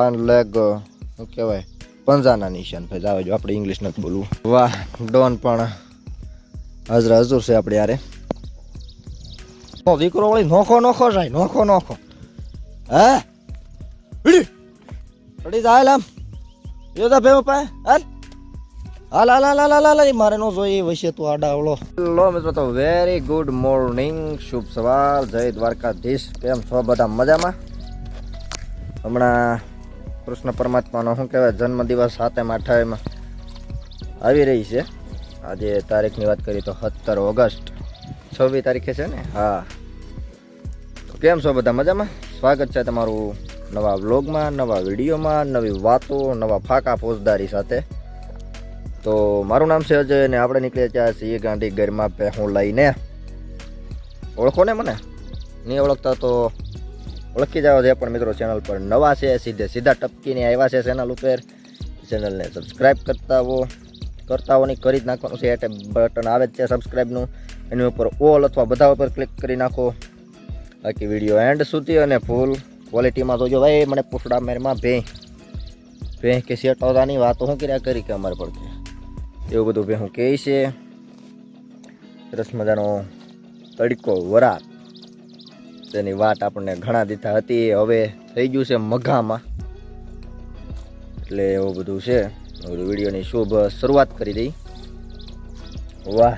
On leg શું કહેવાય? પંજાના નિશાન ભાઈ આવે જો, આપણે ઇંગ્લિશ નથી બોલવું. વાહ, ડોન પણ હાજર હજુર છે આપણે યારે દીકરો વળી નોખો નોખો જાય, નોખો નોખો. હે? પડી જાય લામ યોદા ભેવો પાય હાલ. હાલ હાલ હાલ હાલ હાલ મારે નો જોઈએ વૈશે તું આડાવળો હેલો મિત્રો વેરી ગુડ મોર્નિંગ શુભ સવાર જય દ્વારકાધીશ. કેમ છો, બધા મજામાં? હમણાં કૃષ્ણ પરમાત્માનો, શું કહેવાય, જન્મદિવસ સાતમ આઠમ આવી રહી છે. આજે તારીખની વાત કરીએ તો સત્તર ઓગસ્ટ. છવ્વીસ તારીખે છે ને? હા. તો કેમ છો બધા? મજામાં? સ્વાગત છે તમારું નવા વ્લોગમાં, નવા વિડીયોમાં, નવી વાતો, નવા ફાકા ફોજદારી સાથે. તો મારું નામ છે અજય અને આપણે નીકળ્યા ત્યાં છીએ ગાંધી ઘરમાં પે હું લઈને. ઓળખો ને મને? નહીં ઓળખતા તો ઓળખી જાઓ જે પણ મિત્રો ચેનલ પર નવા છે, સીધે સીધા ટપકીને આવ્યા છે ચેનલ ઉપર. ચેનલને સબસ્ક્રાઈબ કરતા હો. કરતા હો કરી જ નાખવાનું છે એટલે બટન આવે જ છે સબસ્ક્રાઈબનું એની ઉપર ઓલ અથવા બધા ઉપર ક્લિક કરી નાખો. બાકી વીડિયો એન્ડ સુધી અને ફૂલ ક્વોલિટીમાં તો જો ભાઈ, મને પૂછડા મેરમાં ભે ભે કે આવતાની વાતો શું કર્યા કરી કે અમારે પડતી એવું બધું ભે હું કહે છે. સરસ મજાનો તડકો વરાત તેની વાત આપણને ઘણા દીધા હતી. હવે થઈ ગયું છે મઘામાં. એટલે એવું બધું છે. વિડીયોની શુભ શરૂઆત કરી દઈ. વાહ.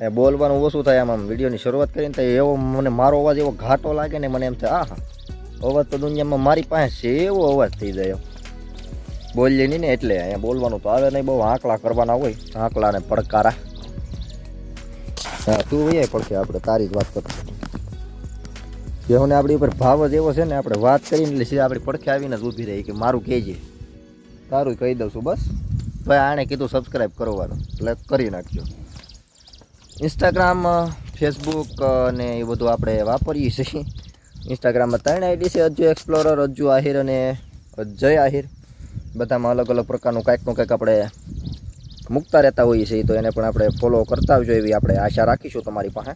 એ બોલવાનું ઓછું થાય આમ આમ વિડીયોની શરૂઆત કરીને તો એવો મને મારો અવાજ એવો ઘાટો લાગે ને મને એમ થાય આ અવાજ તો દુનિયામાં મારી પાસે છે, એવો અવાજ થઈ જાય. બોલીએ નહીં ને એટલે અહીંયા બોલવાનું તો આવે નહીં, બહુ આંકલા કરવાના હોય આંકલા ને પડકારા. હા, તું એ પડશે આપણે તારી જ વાત કરતો જેઓને આપણી ઉપર ભાવ જ એવો છે ને, આપણે વાત કરીને એટલે સીધા આપણી પડખે આવીને જ ઊભી રહી કે મારું કહેજે. તારું કહી દઉં છું બસ. ભાઈ, આણે કીધું સબસ્ક્રાઈબ કરવાનું, એટલે કરી નાખજો. ઇન્સ્ટાગ્રામ ફેસબુક અને એ બધું આપણે વાપરીએ છીએ. ઇન્સ્ટાગ્રામમાં ત્રણ આઈડી છે, અજ્જુ એક્સપ્લોરર અજ્જુ આહિર અને અજય આહિર. બધામાં અલગ અલગ પ્રકારનું કાંઈકનું કંઈક આપણે મૂકતા રહેતા હોઈએ છીએ, તો એને પણ આપણે ફોલો કરતા આવજો એવી આપણે આશા રાખીશું તમારી પાસે.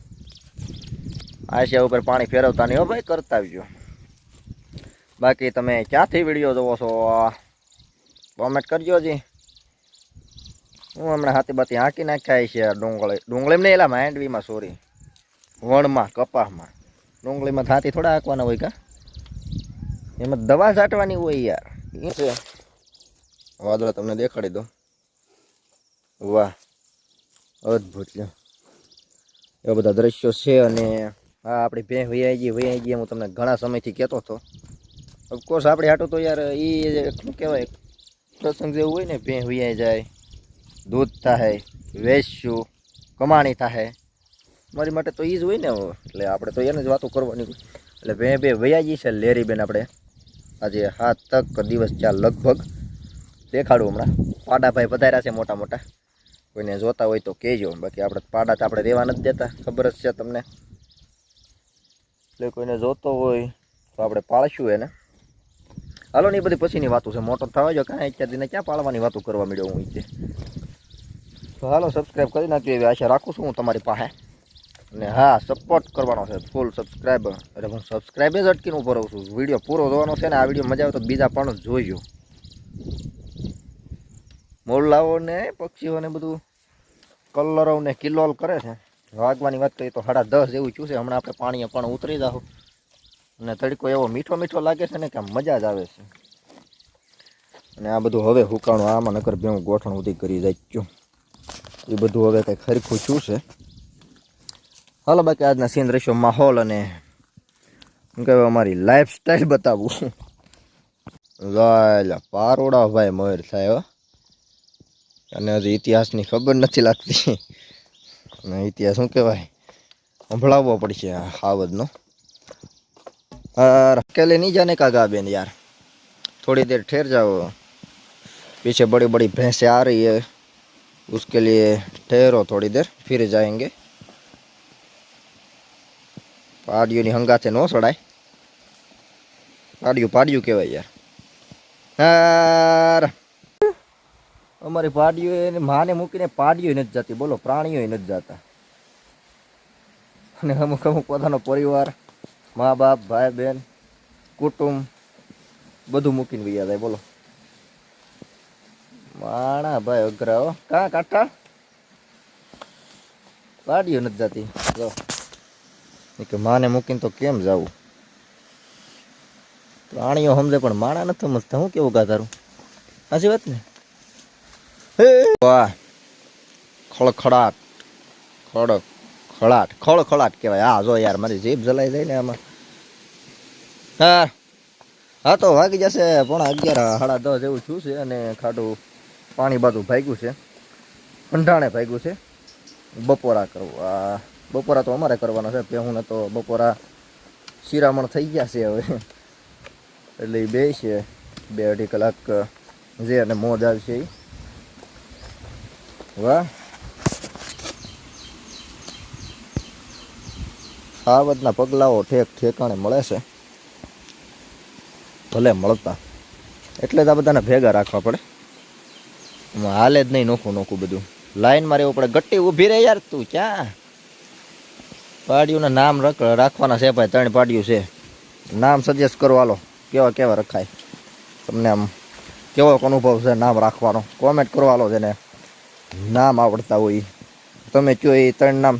આશા ઉપર પાણી ફેરવતા નહીં હો કરતા આવજો. બાકી તમે ક્યાંથી વીડિયો જોવો છો? કોમેન્ટ કરજો જી હું હમણાં હાથી બાતી હાંકી નાખ્યા છે ડુંગળી. ડુંગળી નહીં એલા માંડવીમાં સોરી વણમાં, કપાસમાં. ડુંગળીમાં હાથી થોડા હાંકવાના હોય કા? એમાં દવા છાંટવાની હોય યાર. વાદળા તમને દેખાડી દો વાહ, અદ્ભુત એવા બધા દ્રશ્યો છે અને હા, આપણી ભેં વૈયાઈ ગઈ વૈયાઈ ગઈ હું તમને ઘણા સમયથી કહેતો હતો. ઓફકોર્સ આપણે હાટું તો યાર એ શું કહેવાય પ્રસંગ જેવું હોય ને ભેં વૈયાઈ જાય, દૂધ થાય વેચશું કમાણી થાય. મારી માટે તો એ જ હોય ને એટલે આપણે તો એને જ વાતો કરવાની એટલે ભેં બે વૈયાજી છે, લેરીબેન આપણે. આજે હાથ તક દિવસ ચાર લગભગ. દેખાડું હમણાં. પાડાભાઈ પધાર્યા છે મોટા મોટા કોઈને જોતા હોય તો કહેજો. બાકી આપણે પાડા તો આપણે રહેવા નથી દેતા. ખબર જ છે તમને. એટલે કોઈને જોતો હોય તો આપણે પાળશું એને. હાલો ને એ બધી પછીની વાતો છે. મોટો થવા જો કાંઈ. અત્યાર ક્યાં પાળવાની વાતો કરવા મળ્યો હું ਇੱਥੇ તો હાલો સબસ્ક્રાઈબ કરી નાખ્યો એવી આશા રાખું છું હું તમારી પાસે. અને હા સપોર્ટ કરવાનો છે. ફૂલ સબસ્ક્રાઈબ એટલે હું સબસ્ક્રાઈબ જ અટકીને ઊભો રહું છું. વીડિયો પૂરો જોવાનો છે ને આ વીડિયો મજા આવે તો બીજા પણ જોઈજો મોરલાઓ ને પક્ષીઓને બધું કલરો ને કિલ્લોલ કરે છે. વાગવાની વાત કરીએ તો સાડા દસ જેવું ચૂસે હમણાં આપણે પાણીએ પણ ઉતરી જાઉં અને તડકો એવો મીઠો મીઠો લાગે છે ને કે મજા જ આવે છે. અને આ બધું હવે હુકાણું આમાં, નકર બે હું ગોઠણ ઉધી કરી જાય. એ બધું હવે કંઈક ખરખું છું છે. હાલો, બાકી આજના સીન રહેશો માહોલ અને શું કહેવાય અમારી લાઈફ સ્ટાઇલ બતાવું. લાયલા પારોડા ભાઈ મયુર હો. અને હજી ઇતિહાસની ખબર નથી લાગતી અને ઇતિહાસ શું કહેવાય સંભળાવવો પડશે આ હાવજનો यार अकेले नहीं जाने का गा बेन यार थोड़ी देर ठहर जाओ पीछे बड़ी बड़ी भैंसें आ रही है उसके लिए ठहरो थोड़ी देर फिर जाएंगे પાડીઓની હંગાથે ન સડાય પાડિયું પાડિયું કહેવાય યાર યાર અમારી પાડીઓ એને માને મૂકીને પાડીઓ નથી જતી, બોલો, પ્રાણીઓ નથી જતા. અને અમુક અમુક પોતાનો પરિવાર, મા બાપ, ભાઈ બહેન, કુટુંબ, બધું મૂકીને વૈયા જાય, બોલો. માણા ભાઈ અઘરા કાં કાઠા પાડીઓ નથી જતી. જો. કે માને મૂકીને તો કેમ જાવું? પ્રાણીઓ સમજે, પણ માણા નથી સમજતા. હું કેવું ગાધારું? સાચી વાત ને? વાહ. ખળખડાટ ખડક ખળાટ. ખળખડાટ કહેવાય. હા જો યાર, મારી જીભ જલાઈ જાય ને આમાં. હા. હા તો વાગી જશે, પોણા અગિયાર સાડા દસ જેવું થયું છે અને ખાટું પાણી બાજુ ભાગ્યું છે. અંઢાણે ભાગ્યું છે. બપોરા કરવું. આ બપોરા તો અમારે કરવાનો છે પહેુંને તો બપોરા શિરામણ થઈ ગયા છે હવે. એટલે એ બે છે. બે અઢી કલાક, જે અને મોજ આવશે ઈ. વાહ. આ બધાના પગલાઓ ઠેક ઠેકાણે મળે છે. ભલે મળતા. એટલે જ આ બધાને ભેગા રાખવા પડે. એમાં હાલે જ નહીં નોખું નોખું બધું. લાઈનમાં રહેવું પડે. ગટ્ટી ઊભી રહે યાર તું, ક્યાં? પાડીઓના નામ રખ- રાખવાના છે ભાઈ, ત્રણ પાડીઓ છે. નામ સજેસ્ટ કરો હાલો. કેવા કેવા રખાય. તમને આમ કેવો અનુભવ છે નામ રાખવાનો. કોમેન્ટ કરો હાલો જેને. નામ આવડતા હોય. તમે કયો એ ત્રણ નામ?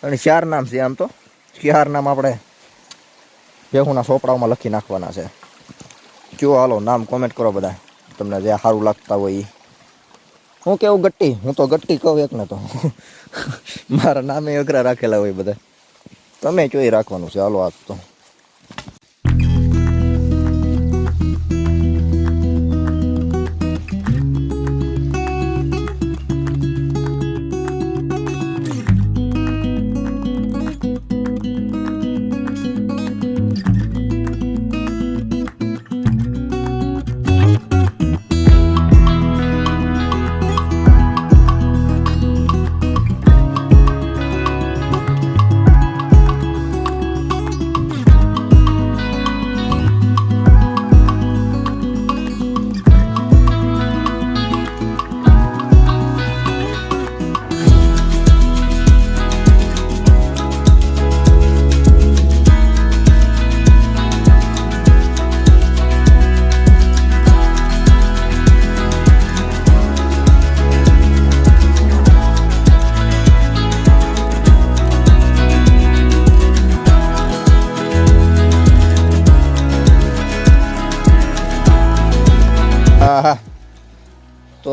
ત્રણ ચાર નામ છે આમ તો. ચાર નામ આપણે બેહુના સોપડાઓમાં લખી નાખવાના છે. કયો હાલો, નામ કોમેન્ટ કરો બધા. તમને જે સારું લાગતા હોય. હું કેવું ગટ્ટી? હું તો ગટ્ટી કહું એકને તો. મારા નામે અઘરા રાખેલા હોય બધા. તમે ચોઈ રાખવાનું છે? હાલો આજ તો.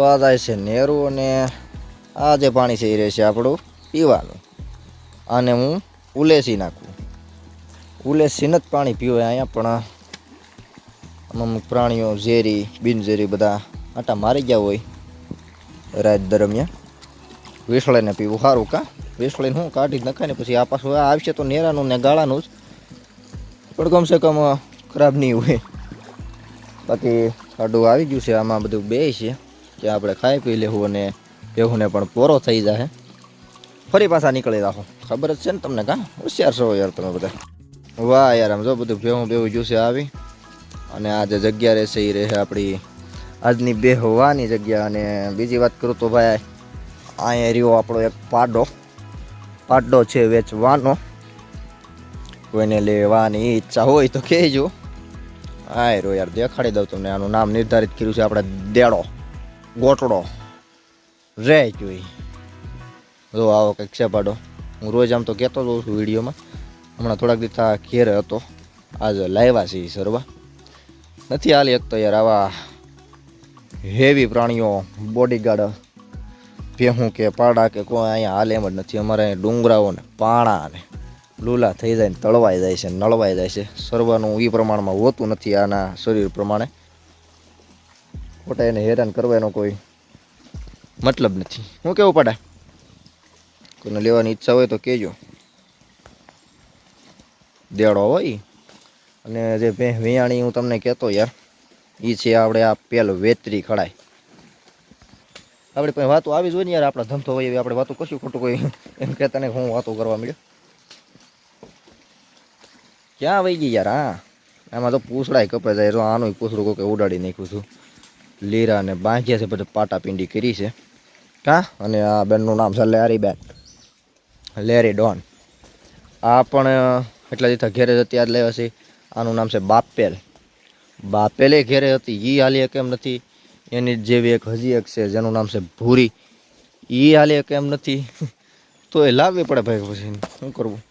તો આ જાય છે નેરું અને આ જે પાણી છે એ રહેશે આપણું પીવાનું. આને હું ઉલેસી નાખું. ઉલેસીને જ પાણી પીવાય અહીંયા, પણ અમુક પ્રાણીઓ, ઝેરી, બિનઝેરી બધા આટા મારી ગયા હોય રાત દરમિયાન. વિસળીને પીવું. સારું કા? વિસળીને હું કાઢી જ નખાય ને પછી આ પાછું આવશે તો નેરાનું ને ગાળાનું જ. પણ કમસે કમ ખરાબ નહીં હોય. બાકી ખાડું આવી ગયું છે, આમાં બધું બે છે. કે આપણે ખાઈ પી લેવું અને બેહુને પણ પોરો થઈ જાય ફરી પાછા નીકળી રાખો ખબર જ છે ને તમને કાં? હોશિયાર છો યાર તમે બધા. વાહ યાર, આમ જો બધું ભેહું બેહું જોશે આવી. અને આ જે જગ્યા રહેશે એ રહે આપણી આજની બેહવાની જગ્યા. અને બીજી વાત કરું તો ભાઈ, અહીંયા રહ્યો આપણો એક પાડો. પાડો છે વેચવાનો. કોઈને લેવાની ઈચ્છા હોય તો કહેજો. હા રો યાર, દેખાડી દઉં તમને. આનું નામ નિર્ધારિત કર્યું છે આપણે દેડો. ગોટડો. રે જોઈ. જો આવો કંઈક છે પાડો હું રોજ આમ તો કહેતો જ હોઉં છું વિડીયોમાં. હમણાં થોડાક દિવસ આ ઘેરે હતો. આજે લાવ્યા છે સરવા. નથી હાલી તો યાર આવા હેવી પ્રાણીઓ બોડીગાર્ડ ભેહું કે પાડા કે કોઈ અહીંયા હાલ એમ જ નથી. અમારે અહીં ડુંગરાઓ ને પાણા ને લૂલા થઈ જાય ને તળવાઈ જાય છે નળવાઈ જાય છે. સરવાનું એ પ્રમાણમાં હોતું નથી આના શરીર પ્રમાણે. ખોટા એને હેરાન કરવાનો કોઈ મતલબ નથી. હું કેવું પડે? કોઈને લેવાની ઈચ્છા હોય તો કહેજો દેડો હોય. અને જે ભેં વિયાણી હું તમને કહેતો યાર એ છે આપણે આ પેલ વેતરી ખડાય. આપણે પણ વાતો આવી જ હોય ને યાર, આપણા ધંધો હોય એવી આપણે વાતો કશું ખોટું કોઈ એમ કહેતા ને હું વાતો કરવા મળ્યો ક્યાં વહી ગઈ યાર, હા? આમાં તો પૂછડાય કપે જાય તો આનું પૂછડું કોઈ ઉડાડી નાખ્યું છું લીરા અને બાંધ્યા છે, બધું પાટાપિંડી કરી છે. કા અને આ બેનનું નામ છે લેરી બેન. લેરી ડોન. આ પણ એટલા દીધા ઘેરે જતી આજ લેવા છે. આનું નામ છે બાપેલ. બાપેલે ઘેરે હતી એ હાલી કેમ નથી. એની જેવી એક હજી એક છે, જેનું નામ છે ભૂરી. એ હાલી કેમ નથી. તો એ લાવવી પડે ભાઈ પછી, શું કરવું?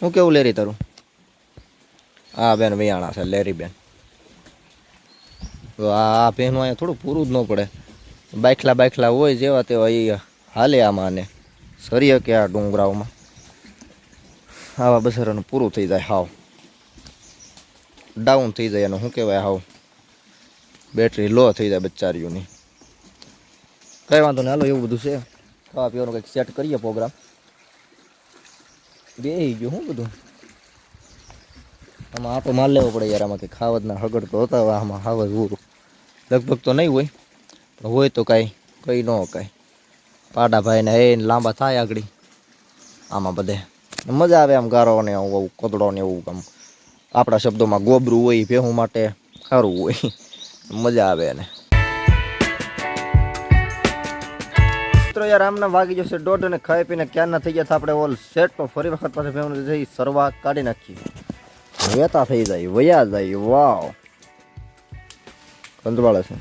શું કેવું લેરી તારું? હા બેન વિયાણા છે, લેરી બેન. આ બહેનો અહીંયા થોડું પૂરું જ ન પડે. બાયખલા બાઈખલા હોય જેવા તેવા એ હાલે આમાં આને સરી કે આ ડુંગરાઓમાં. આવા બસરાનું પૂરું થઈ જાય હાવ. ડાઉન થઈ જાય એનું શું કહેવાય હાવ. બેટરી લો થઈ જાય બચારીઓની કંઈ વાંધો નહીં, હાલો, એવું બધું છે. ખાવા પીવાનું કંઈક સેટ કરીએ પ્રોગ્રામ બે ગયું, શું બધું? આમાં આપો માલ લેવો પડે યાર, આમાં કે ખાવતના હગડ તો હતા આમાં હાવ ઉરું લગભગ તો નહીં હોય, પણ હોય તો કાંઈ, કંઈ ન કાંઈ. પાડા ભાઈને એ લાંબા થાય આગળ. આમાં બધે. મજા આવે આમ ગારો ને આવું કોદડો ને એવું આમ. આપણા શબ્દોમાં ગોબરું હોય ભેહું માટે સારું હોય. મજા આવે એને. મિત્રો યાર, આમને વાગી જશે દોઢ અને ખાઈ પીને ક્યારના થઈ ગયા આપણે ઓલ સેટ તો ફરી વખત પાસે જઈ શરૂઆત કાઢી નાખી વેતા થઈ જાય, વયા જાય, વાવ. કંદવાળે છે.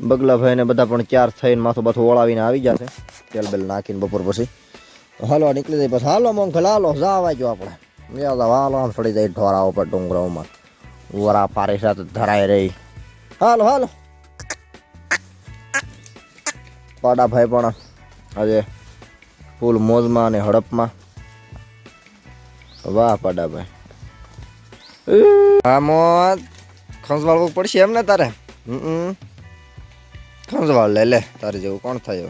બગલાભાઈને બધા પણ ચાર થઈને માથું બાથું ઓળાવીને આવી જશે તેલ બેલ નાખીને બપોર પછી હાલો નીકળી જાય, પછી હાલો મોંઘલ હાલો જાવા જો આપણે. યાદ હાલો આમ ચડી જાય ઢોરા ઉપર ડુંગરાઓમાં વરા પારી સાથે ધરાઈ રહી. હાલો હાલો. પાડાભાઈ પણ આજે ફૂલ મોજમાં અને હડપમાં. વાહ પાડાભાઈ હા ખંજવાળ ખંજવાળવું પડશે એમ ને તારે? હમ. ખંજવાળ લે લે, તારે જેવું કોણ થાય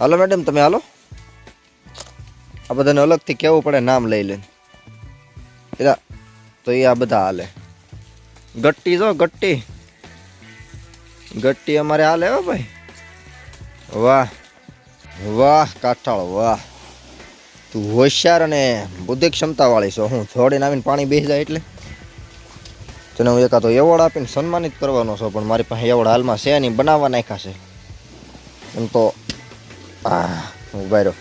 હાલો મેડમ તમે હાલો. આ બધાને અલગથી કહેવું પડે નામ લઈ લે એલા તો એ આ બધા હાલે. ગટ્ટી જો, ગટ્ટી. ગટ્ટી અમારે હાલે હો ભાઈ. વાહ વાહ, કાઠાળ, વાહ. તું હોશિયાર અને બુદ્ધિ ક્ષમતા વાળી છો. હું થોડી આવીને પાણી બેસી જાય એટલે. તને હું એકાદો એવોર્ડ આપીને સન્માનિત કરવાનો છું, પણ મારી પાસે એવોર્ડ હાલમાં છે નહીં, બનાવવા નાખ્યા છે. એમ તો આ ઊભા રહ્યો.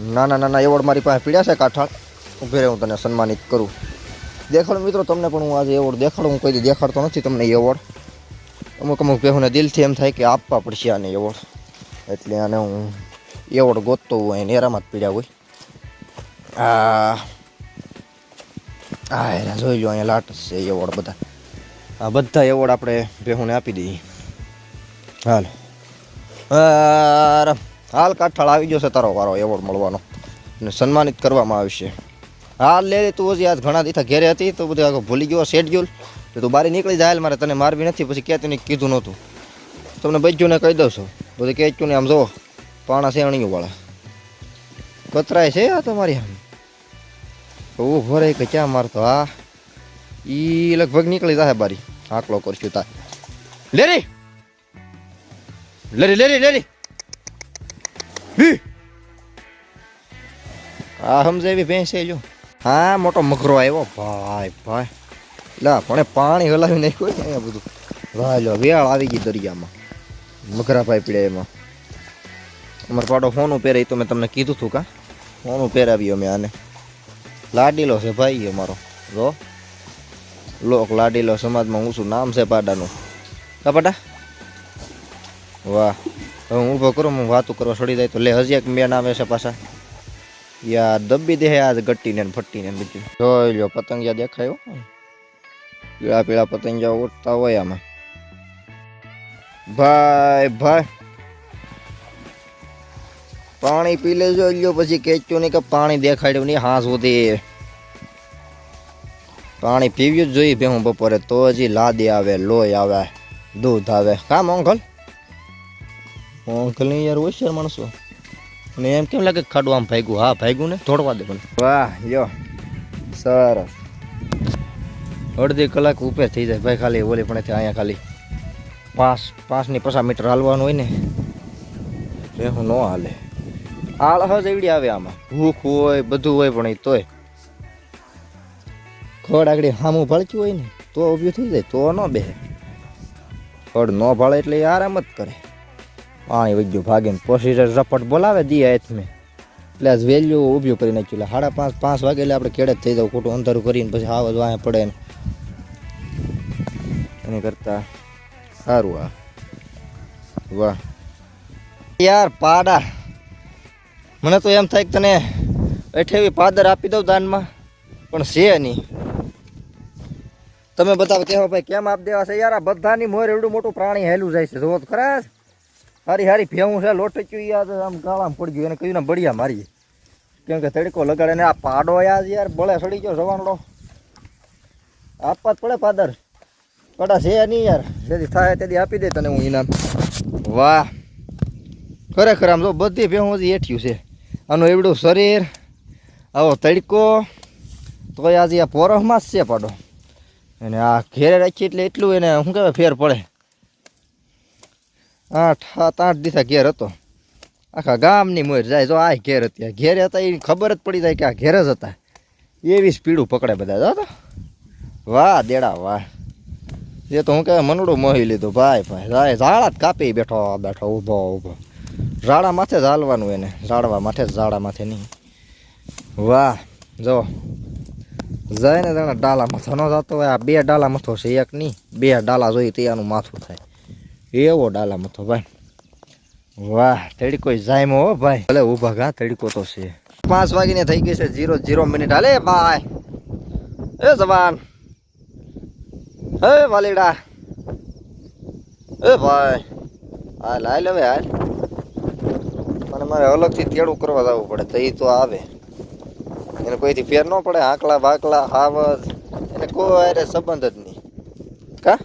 નાના નાના એવોર્ડ મારી પાસે પીડ્યા છે, કાઠાળ. ઉભે રહ્યો હું તને સન્માનિત કરું. દેખાડો મિત્રો, તમને પણ હું આજે એવોર્ડ દેખાડું, હું કોઈ દેખાડતો નથી તમને એવોર્ડ. અમુક અમુક બેહુને દિલથી એમ થાય કે આપવા પડશે આને એવોર્ડ. એટલે આને હું એવોર્ડ ગોતતો હોય એને એરામાં જ પીડ્યા હોય. આ આ એના જોઈ લો અહીંયા લાટ છે એવોર્ડ બધા. આ બધા એવોર્ડ આપણે ભેહુને આપી દઈએ. હાલ. હાલ કાઠાળ આવી ગયો છે તારો વારો, એવોર્ડ મળવાનો. અને સન્માનિત કરવામાં આવશે. હાલ લે તું હજી આજ ઘણા દીથા ઘેરે હતી, તો બધું આગળ ભૂલી ગયો શેડ્યુલ તો તું બારી નીકળી જાય મારે તને મારવી નથી, પછી ક્યાં તને કીધું નહોતું. તમને બચ્યુંને કહી દઉં છું. બધું કે ને આમ જો પાણા છે શેણીઓ વાળા કતરાય છે આ તમારી આમ ઓ ભરે કે ક્યાં મારતો, હા? ઈ લગભગ નીકળી જશે બારી. આકલો કરશું તા લેરી લેરી લેરી લેરી આ સમજે એવી ભેંસે જો. હા, મોટો મગરો આવ્યો. ભાઈ ભાઈ. લા, પણ પાણી હલાવી નાખ્યું ને અહીંયા બધું. વાહ લો વેળ આવી ગઈ દરિયામાં. મગરાભાઈ પીડ્યા એમાં. અમારો પાડો ફોન પહેરે તો મેં તમને કીધું હતું કા? ફોન પહેરાવ્યું અમે આને. લાડીલો છે ભાઈ અમારો જો. લોક લાડીલો સમાજમાં ઊંચું નામ છે પાડાનું. કા પાડા? વાહ. હું ઊભો કરું, હું વાતું કરવા છોડી જાય તો લે, હજી એક મેન આવે છે પાછા. યા દબ્બી દે આજ ગટ્ટીને ફટ્ટીને બીજું જોઈ લ્યો, પતંગિયા દેખાયો પીળા પીળા પતંગિયા ઉડતા હોય આમાં. ભાઈ ભાઈ. પાણી પી લેજો લ્યો પછી કેચ્યું નહીં કે પાણી દેખાડ્યું નહીં હાંસ સુધી પાણી પીવ્યું જ જોઈએ ભેહું બપોરે તો હજી લાદી આવે લોહી આવે દૂધ આવે. કા મોંઘલ નહીં યાર હોશિયાર માણસો અને એમ કેમ લાગે ખાડું આમ ભાગ્યું? હા ભાગ્યું ને? થોડવા દે મને. વાહ યો સરસ. અડધી કલાક ઉપર થઈ જાય. ભાઈ ખાલી ઓલી પણ અહીંયા ખાલી પાંચ પાંચની પચાસ મીટર હાલવાનું હોય ને. ભેહું ન હાલે. આળહ એવડી આવે આમાં. ભૂખ હોય, બધું હોય, પણ એ તોય. ખડ આગળ સામું ભળચ્યું હોય ને, તો ઊભી થઈ જાય, તો ન બે ખડ ન ભાળે એટલે આરામ જ કરે. પાણી વગ્યું ભાગીને પ્રોસીજર રપટ બોલાવે દી હાથ મેં એટલે આજ વેલ્યુ ઊભું કરી નાખ્યું. એટલે સાડા પાંચ પાંચ વાગે એટલે આપણે કેડે થઈ જાવ, ખોટું અંધારું કરીને પછી આવા તો વાંહે પડે ને. એની કરતા સારું આ. વાહ. યાર, પાડા. મને તો એમ થાય કે તને અઠેવી પાદર આપી દઉં દાનમાં, પણ છે નહીં. તમે બતાવો કહેવા ભાઈ, કેમ આપ દેવા છે? યાર આ બધાની મોર એવડું મોટું પ્રાણી હેલું જાય છે, જોવો ખરા હારી હારી ભેવું છે લોટચ્યું યાર આમ ગાળામાં પડી ગયું, એને કહ્યું ને બળિયા મારીએ. કેમ કે તડકો લગાડે ને આ પાડો યાર યાર, બળે સડી ગયો જવાનડો. આપવા જ પડે પાદર. કડા છે નહીં યાર. જેથી થાય તેથી આપી દે તને હું ઇનામ વાહ. ખરેખર આમ જો બધી ભેહું હજી એઠ્યું છે. આનું એવડું શરીર, આવો તડકો, તોય આજે આ પોરફમાં જ છે પાડો. અને આ ઘેરે રાખીએ એટલે એટલું એને, શું કહેવાય, ફેર પડે. આઠ, સાત, આઠ દિવસા ઘેર હતો. આખા ગામની મોર જાય, જો આ ઘેર હતી. ઘેર હતા એ ખબર જ પડી જાય કે આ ઘેર જ હતા. એવી સ્પીડું પકડે બધા, જો તો. વાહ, દેડા, વાહ. એ તો હું કહેવાય, મનડું મોહી લીધું. ભાઈ ભાઈ, ઝાડા જ કાપી બેઠો બેઠો, ઊભો ઊભો. ઝાડા માથે જ એને. ઝાડવા માથે ઝાડા માથે નહીં. વાહ, જો. જાય ને જાણે ડાલા માથો ન જતો હોય. આ બે ડાલા માથો છે, એક નહીં. બે ડાલા જોઈ ત્યાંનું માથું થાય. એવો ડાલા મથો, ભાઈ. વાહ, તડકો જાયમો હો, ભાઈ. ભલે ઊભા ઘા, તડકો તો છે. પાંચ વાગીને થઈ ગઈ છે જીરો જીરો મિનિટ. હાલે ભાઈ એ જવાન. હે વાલીડા. એ ભાઈ. હાલ હાલ હવે, હાલ. અને મારે અલગથી તેડું કરવા જવું પડે તો એ તો આવે. એને કોઈથી ફેર ન પડે આંકલા બાકલા, હાવજ, એને કોઈ અરે સંબંધ જ નહીં. કા?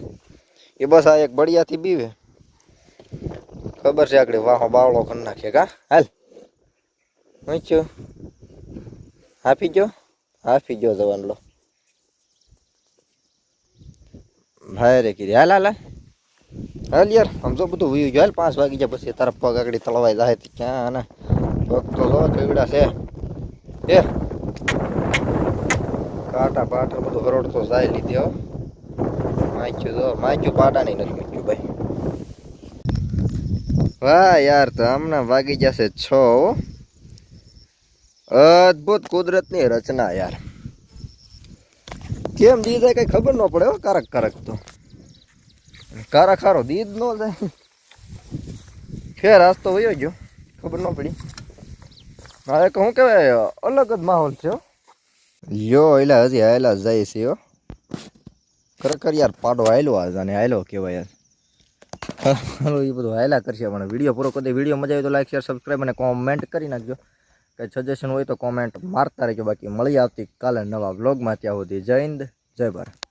એ બસ આ એક બળિયાથી બીવે. ખબર છે આગળ વાહો બાવળો કરી નાખે, કા? હાલ. વાંચ્યો આપી ગયો? આપી ગયો જવાન લો. ભાઈ રે કીધી. હાલ હાલ. હાલ યાર, આમ તો બધું વયું હાલ પાંચ વાગી જાય પછી તારા પગ આગળ તળવાઈ જાય ક્યાં આના પગ તો જો કેવડા છે. એ, કાંટા પાટા બધું હરોડતો જાય લીધે હો. માચ્યું જો, માચ્યું પાટા નહીં નથી મૂક્યું ભાઈ. વાહ યાર, તો હમણાં વાગી જશે છ. અદ્ભુત કુદરતની રચના યાર. કેમ દીધા કઈ ખબર ન પડે હો, કારક કારક તો. કારા ખારો દીદ ન જાય. ફેર આજ તો વયો ગયો, ખબર ન પડી. હા એક શું કહેવાય, અલગ જ માહોલ છે યો, એલા હજી હાયલા જાય છે હો. ખરેખર યાર પાડો હાયલો આજ અને હાયલો કહેવાય યાર એ બધું હાયલા કરશે પણ વીડિયો પૂરો કરી દે. વીડિયો મજા આવે તો લાઈક શેર સબસ્ક્રાઈબ અને કોમેન્ટ કરી નાખજો. કંઈ સજેશન હોય તો કોમેન્ટ મારતા રહેજો. બાકી મળી આવતી કાલે નવા વ્લોગમાં ત્યાં સુધી. જય હિન્દ, જય ભારત.